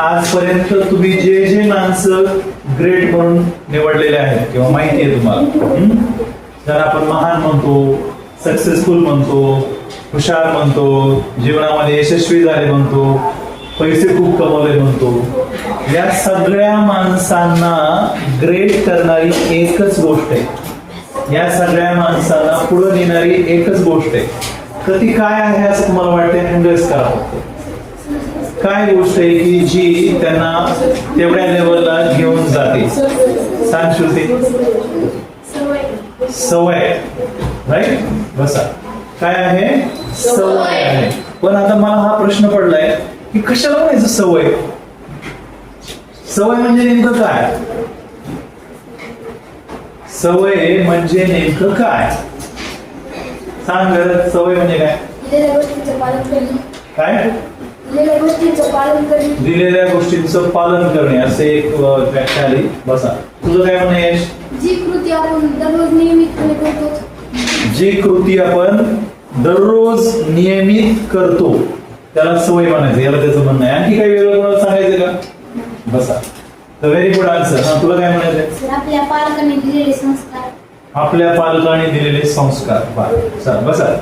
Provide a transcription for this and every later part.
आजपर्यंत तुम्ही जे जे माणसं ग्रेट म्हणून निवडलेले आहेत किंवा माहिती आहे तुम्हाला जर आपण महान म्हणतो सक्सेसफुल म्हणतो हुशार म्हणतो जीवनामध्ये यशस्वी झाले म्हणतो पैसे खूप कमवले म्हणतो या सगळ्या माणसांना ग्रेट करणारी एकच गोष्ट आहे. या सगळ्या माणसांना पुढे नेणारी एकच गोष्ट आहे. तर ती काय आहे असं तुम्हाला वाटते हँडल्स करा फक्त. काय गोष्ट आहे की जी त्यांना तेवढ्या लेवलला घेऊन जाते? सांग श्रुती. सवय. राईट बसा. काय आहे? सवय आहे. पण आता मला हा प्रश्न पडलाय की कशाला म्हणायचं सवय? सवय म्हणजे नेमकं काय? सवय म्हणजे नेमकं काय? सांग सवय म्हणजे काय? काय? दिलेल्या गोष्टीचं पालन करणे असे एक व्याख्या आली. बसा. तुझं काय म्हणणं यश? जी कृती आपण दररोज नियमितपणे करतो. जी कृती आपण दररोज नियमित करतो त्याला सवय म्हणायचं याला त्याचं म्हणणं आहे. आणखी काही वेगळं कोणाला सांगायचं का? बसा. तर व्हेरी गुड आन्सर हा तुला काय म्हणायचं आपल्या पालकांनी दिलेले संस्कार. आपल्या पालकांनी दिलेले संस्कार. बसा.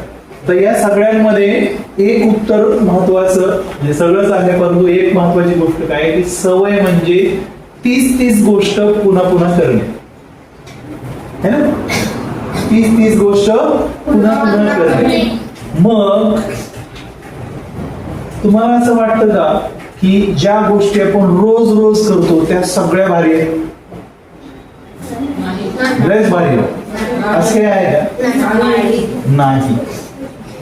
तर या सगळ्यांमध्ये एक उत्तर महत्वाचं म्हणजे सगळंच आहे परंतु एक महत्वाची गोष्ट काय की सवय म्हणजे तीच तीच गोष्ट पुन्हा पुन्हा करणे. है ना? तीच तीच गोष्ट पुन्हा पुन्हा करणे. मग तुम्हाला असं वाटतं का की ज्या गोष्टी आपण रोज रोज करतो त्या सगळ्या भारी आहेत? लयच भारी असं काही आहे का? नाही.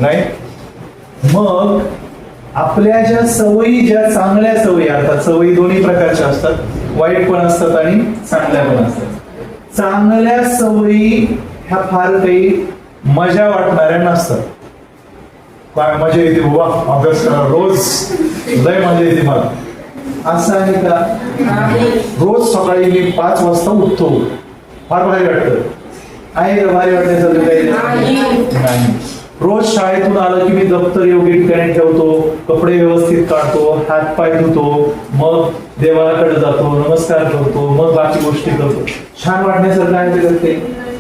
राईट मग आपल्या ज्या सवयी ज्या चांगल्या सवयी अर्थात सवयी दोन्ही प्रकारच्या असतात. वाईट पण असतात आणि चांगल्या पण असतात. चांगल्या सवयी ह्या फार काही मजा वाटणाऱ्या नसतात. काय मजा येते वा अभ्यास करा. रोज लय मजा येते मला. असं आहे का? रोज सकाळी मी पाच वाजता उठतो. फार भारी वाटतं. आहे का भारी वाटण्यासारखं काही? नाही. रोज शाळेतून आलं की मी दप्तर योग्य ठिकाणी ठेवतो कपडे व्यवस्थित काढतो हात पाय धुतो मग देवाकडे जातो नमस्कार करतो मग बाकी गोष्टी करतो. छान वाटण्यासारखं आहे ते?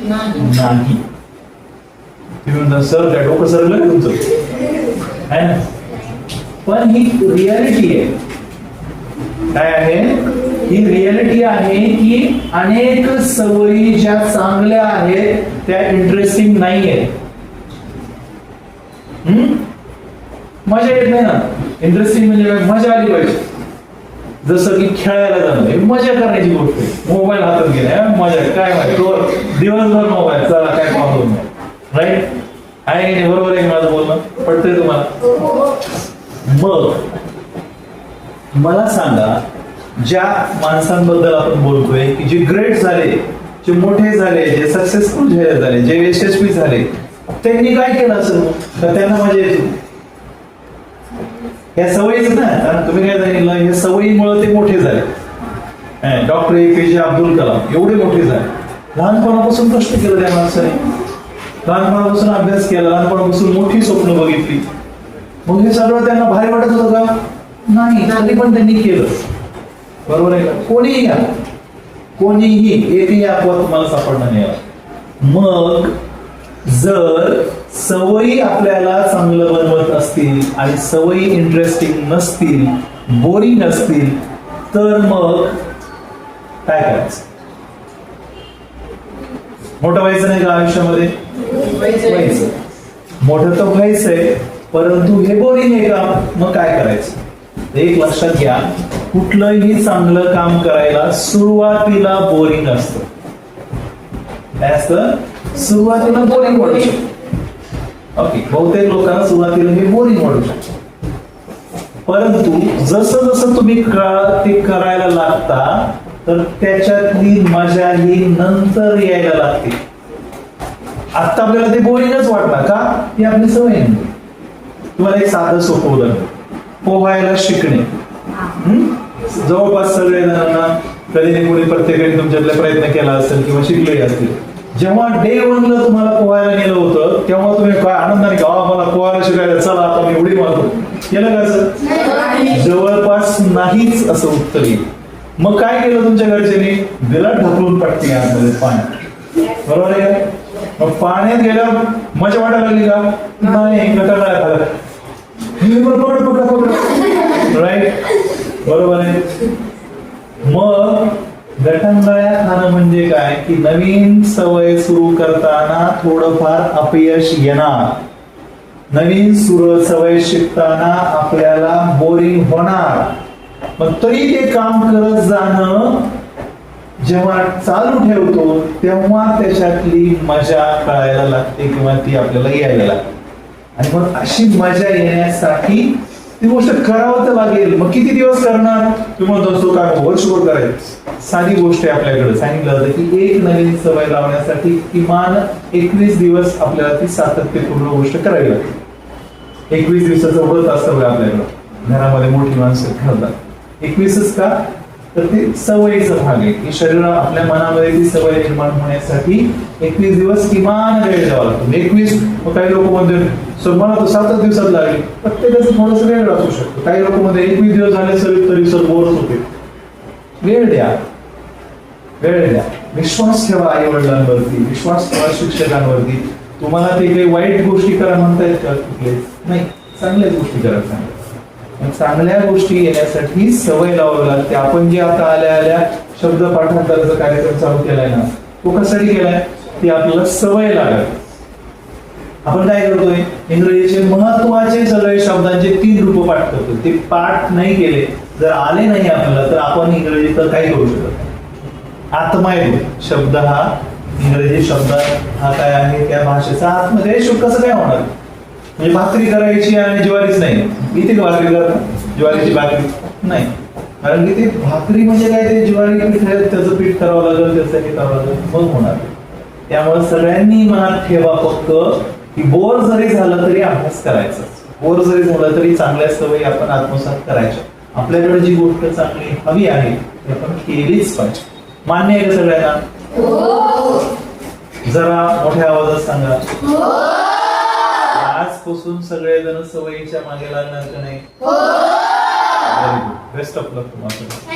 नाही. तुम्ही म्हणता सर काय डोकं सरलं तुमचं. आहे ना? पण ही रियालिटी आहे. काय आहे? ही रियालिटी आहे की अनेक सवयी ज्या चांगल्या आहेत त्या इंटरेस्टिंग नाही आहेत? मजा येत नाही ना. इंटरेस्टिंग म्हणजे मजा आली पाहिजे. जसं की खेळायला जाणं. मजा करण्याची गोष्ट आहे. मोबाईल हातात गेला मजा काय माहिती? तो दिवसभर मोबाईल चला काय प्रॉब्लेम नाही. राईट आहे की नाही? बरोबर आहे माझं बोलणं? पडतंय तुम्हाला? मग मला सांगा ज्या माणसांबद्दल आपण बोलतोय की जे ग्रेट झाले जे मोठे झाले जे सक्सेसफुल झाले जे यशस्वी झाले त्यांनी काय केलं असं तर त्यांना मजा येते. या सवयीच ना कारण तुम्ही काय सांगितलं या सवयीमुळे ते मोठे झाले. डॉक्टर ए पी जे अब्दुल कलाम एवढे मोठे झाले. लहानपणापासून कष्ट केलं त्या माणसाने. लहानपणापासून अभ्यास केला लहानपणापासून मोठी स्वप्न बघितली. मग हे सगळं त्यांना भारी वाटत होतं का? नाही तरी पण त्यांनी केलं. बरोबर आहे का? कोणीही या. कोणीही एकही अपवाद तुम्हाला सापडणार नाही मग जर सवयी आपल्याला चांगलं बनवत असतील आणि सवयी इंटरेस्टिंग नसतील बोरिंग असतील तर मग काय करायचं? मोठं व्हायचं नाही का आयुष्यामध्ये? व्हायचं मोठं तर व्हायचंय परंतु हे बोरिंग आहे का? मग काय करायचं? एक लक्षात घ्या कुठलंही चांगलं काम करायला सुरुवातीला बोरिंग असतं? सुरुवातीला बोरिंग वाटू शकतो. ओके बहुतेक लोकांना सुरुवातीला हे बोरिंग वाटू शकतो. परंतु जसं जसं तुम्ही ते करायला लागता तर त्याच्यातली मजा ही नंतर यायला लागते. आता आपल्याला ते बोरिंगच वाटणार का? ही आपली सवय आहे. तुम्हाला एक साधं सोपं उदाहरण पोहायला शिकणे. हम्म? जवळपास सगळे जणांना कधी कोणी प्रत्येकाने तुमच्यातला प्रयत्न केला असेल किंवा शिकले असतील. जेव्हा डे वनला तुम्हाला पोहायला नेलं होतं तेव्हा तुम्ही काय आनंदाने का मला पोहायला शिकायला चला आता मी उडी मारतो. केलं का असं? जवळपास नाहीच असं उत्तर येईल. मग काय केलं तुमच्या घरच्याने? दिला ढकलून पटते आतमध्ये पाण्यात बरोबर आहे का? मग पाण्यात गेल्यावर मजा वाटायला लागली का? नाही कंटाळा आला. हे बरं, पकड पकड पकड राईट बरोबर आहे मग गटंगळ्या खाणं म्हणजे काय? की नवीन सवय सुरू करताना थोडंफार अपयश येणार. नवीन सुर सवय शिकताना आपल्याला बोरिंग होणार. मग तरी ते काम करत जाणं जेव्हा चालू ठेवतो तेव्हा त्याच्यातली मजा कळायला लागते किंवा ती आपल्याला यायला लागते. आणि मग अशी मजा येण्यासाठी ती गोष्ट करावं तर लागेल. मग किती दिवस करणार? तुम्ही म्हणतो असतो काय वर्षभर करायचं? साधी गोष्ट आहे आपल्याकडे. सांगितलं होतं की एक नवीन सवय लावण्यासाठी किमान एकवीस दिवस आपल्याला ती सातत्यपूर्ण गोष्ट करावी लागते. एकवीस दिवसाचं व्रत असतं बघा आपल्याकडं. घरामध्ये मोठी माणसं घालतात एकवीसच का? तर ते सवयीचा भाग आहे. की शरीर आपल्या मनामध्ये ती सवय निर्माण होण्यासाठी एकवीस दिवस किमान वेळ द्यावा लागतो. म्हणजे एकवीस काही लोक म्हणते मला तो सातच दिवसात लागेल. प्रत्येकाचं थोडस वेळ असू शकतो. काही लोक मध्ये एकवीस दिवस झाले सर तरी सर बोरच होते. वेळ द्या. वेळ द्या. विश्वास ठेवा आई वडिलांवरती विश्वास ठेवा शिक्षकांवरती. तुम्हाला ते काही वाईट गोष्टी करा म्हणता येत का कुठले? नाही. चांगल्या गोष्टी करा. चांगल्या चांगल्या गोष्टी येण्यासाठी सवय लावावी लागते. आपण जे आता आल्या आल्या शब्द पाठांतराचा कार्यक्रम चालू केलाय ना तो कशासाठी केलाय? ती आपल्याला सवय लागत आपण काय करतोय? इंग्रजीचे महत्त्वाचे सगळे शब्दांचे तीन रूप पाठ करतो ते पाठ नाही केले जर आले नाही आपल्याला तर आपण इंग्रजी तर काही करू शकत नाही. आत्मा येतो शब्द हा इंग्रजी शब्द हा काय आहे? त्या भाषेचा आतमध्ये शुभ कसं काय होणार? म्हणजे भाकरी करायची आणि ज्वारीच नाही. इथे भाकरी करता? ज्वारीची भाकरी? नाही. कारण की ते भाकरी म्हणजे काय? ते ज्वारी पीठ आहे त्याचं पीठ करावं लागेल त्याचं हे करावं लागेल मग होणार. त्यामुळे सगळ्यांनी मनात ठेवा फक्त की बोर जरी झालं तरी अभ्यास करायचा. बोर जरी झालं तरी चांगल्या सवयी आपण आत्मसात करायच्या. आपल्याकडे जी गोष्ट चांगली हवी आहे ती आपण केलीच पाहिजे. मान्य आहे का सगळ्यांना? जरा मोठ्या आवाजात सांगा. आजपासून सगळेजण सवयीच्या मागे लागणार का नाही? बेस्ट ऑफ लक तुम्हाला